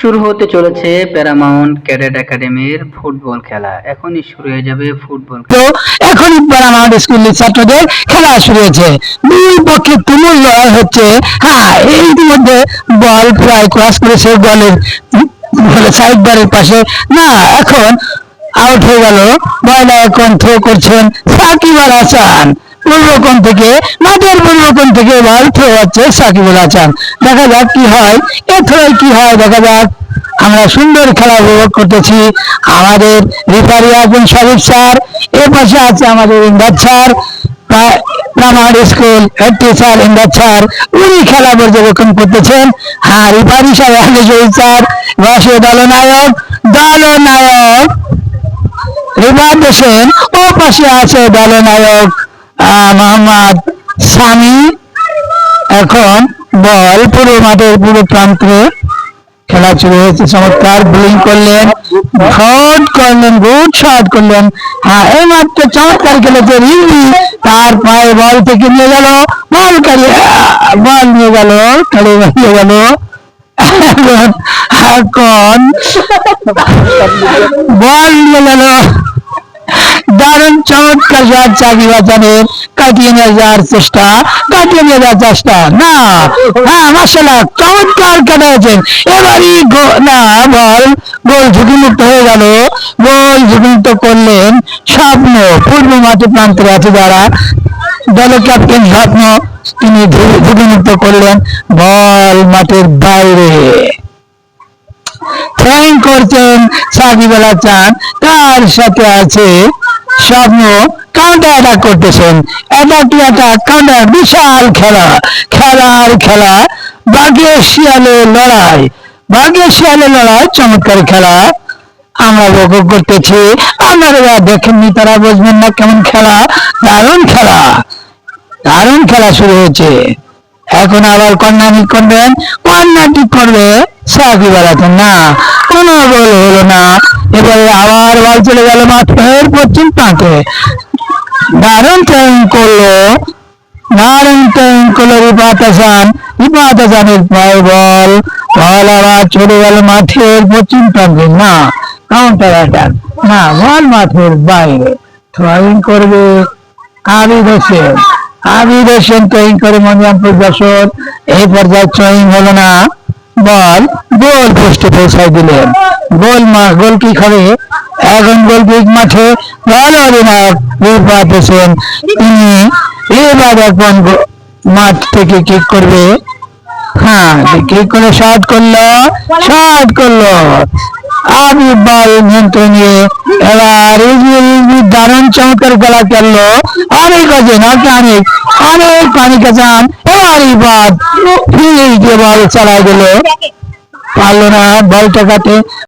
শুরু হতে চলেছে প্যারামাউন্ট ক্যাডেট একাডেমির ফুটবল খেলা। এখনই শুরু হয়ে যাবে ফুটবল তো এখনই প্যারামাউন্ট স্কুলের ছাত্রদের খেলা শুরু হয়েছে। দুই পক্ষে তুমুল লড়াই হচ্ছে। হ্যাঁ এই ইতিমধ্যে বল প্রায় ক্রস করেছে বলের সাইড বারের পাশে। না, এখন আউট হয়ে গেল। বয়লা এখন থ্রো করছেন সাকিব আল হাসান। পূর্বকোণ থেকে মাঠের পূর্বকোণ থেকে বল থ্রো হচ্ছে সাকিব আল হাসান। দেখা যাক কি হয়। এ কি হয় দেখা যাক। আমরা সুন্দর খেলা উপভোগ করতেছি আমাদের রিফারি আছেন শরীফ স্যার, এ পাশে আছে আমাদের Imdad sir primary school head teacher Imdad sir, উনি খেলা পর্যবেক্ষণ করতেছেন। হ্যাঁ রিফারি সাহেব আগে শহীদ স্যার বসে দলনায়ক দলনায়ক রিফাত হোসেন, ও পাশে আছে দলনায়ক মোহাম্মদ সামি, এখন বল পুরো মাঠের পুরো প্রান্তে। খেলা শুরু হয়েছে, চমৎকার বোলিং করলেন শট করলেন গুড শট করলেন। হ্যাঁ এই মাত্র চমৎকার খেলেছে রিঙ্গি, তার পায়ে বল থেকে নিয়ে গেল, বল কারিয়ে বল নিয়ে গেল খেলে নিয়ে গেল। এখন বল নিয়ে গেল। চমৎকার চাকরি বাঁচানোর কাটিয়ে নিয়ে যাওয়ার চেষ্টা, কাটিয়ে নিয়ে যাওয়ার চেষ্টা। না হ্যাঁ চমৎকার এবারই না, বল, গোল ঝুঁকিমুক্ত হয়ে গেল। গোল ঝুঁকিমুক্ত করলেন স্বপ্ন, পূর্ব মাঠে আছে যারা। ক্যাপ্টেন স্বপ্ন, তিনি ঝুঁকিমুক্ত করলেন বল মাঠের বাইরে। থ্যাং করছেন সাকিব আল হাসান তার সাথে আছে? স্বপ্ন কাউন্টার অ্যাটাক করতেছেন। অ্যাটাক টু অ্যাটাক কাউন্টার বিশাল খেলা। খেলার খেলা বাঘে শিয়ালে লড়াই। বাঘে শিয়ালে লড়াই, চমৎকার খেলা। আমরা উপভোগ করতেছি। আপনারা দেখেননি, তারা বুঝবেন না কেমন খেলা। দারুণ খেলা। দারুণ খেলা শুরু হয়েছে। এখন আবার কর্নার করবেন। কর্নারটি করবে আল হাসান না, কোনো গোল হলো না। এবারে আবার বল চলে গেল মাঠের পশ্চিম প্রান্তে দারুণ ট্রেন করল। দারুণ ট্রেন করল রিপাত পায়ে বল। বল আবার চলে গেল মাঠের পশ্চিম প্রান্তে না কাউন্টার অ্যাটাক না, বল মাঠের বাইরে। থ্রোয়িং করবে আবিদ হোসেন। আবিদ হোসেন ট্রয়িং করে মনিরামপুর যশোর। এই পর্যায়ে ট্রয়িং হলো না। বল, গোল পোস্টে পৌঁছাই দিলেন। গোল মা, গোল কি খাবে এখন গোল কিক মাঠে অধিনায়ক তিনি এবার এখন মাঠ থেকে কিক করবে। হ্যাঁ কিক করে শট করল শট করল। আমি বল নিয়ন্ত্রণ নিয়ে এবার দারুণ চমৎকার খেলা খেললো অনেক আছে নাকি অনেক অনেক পানি কাচান এবার বাদ ফিরে বল চালা গেল পারল না বল ঠেকাতে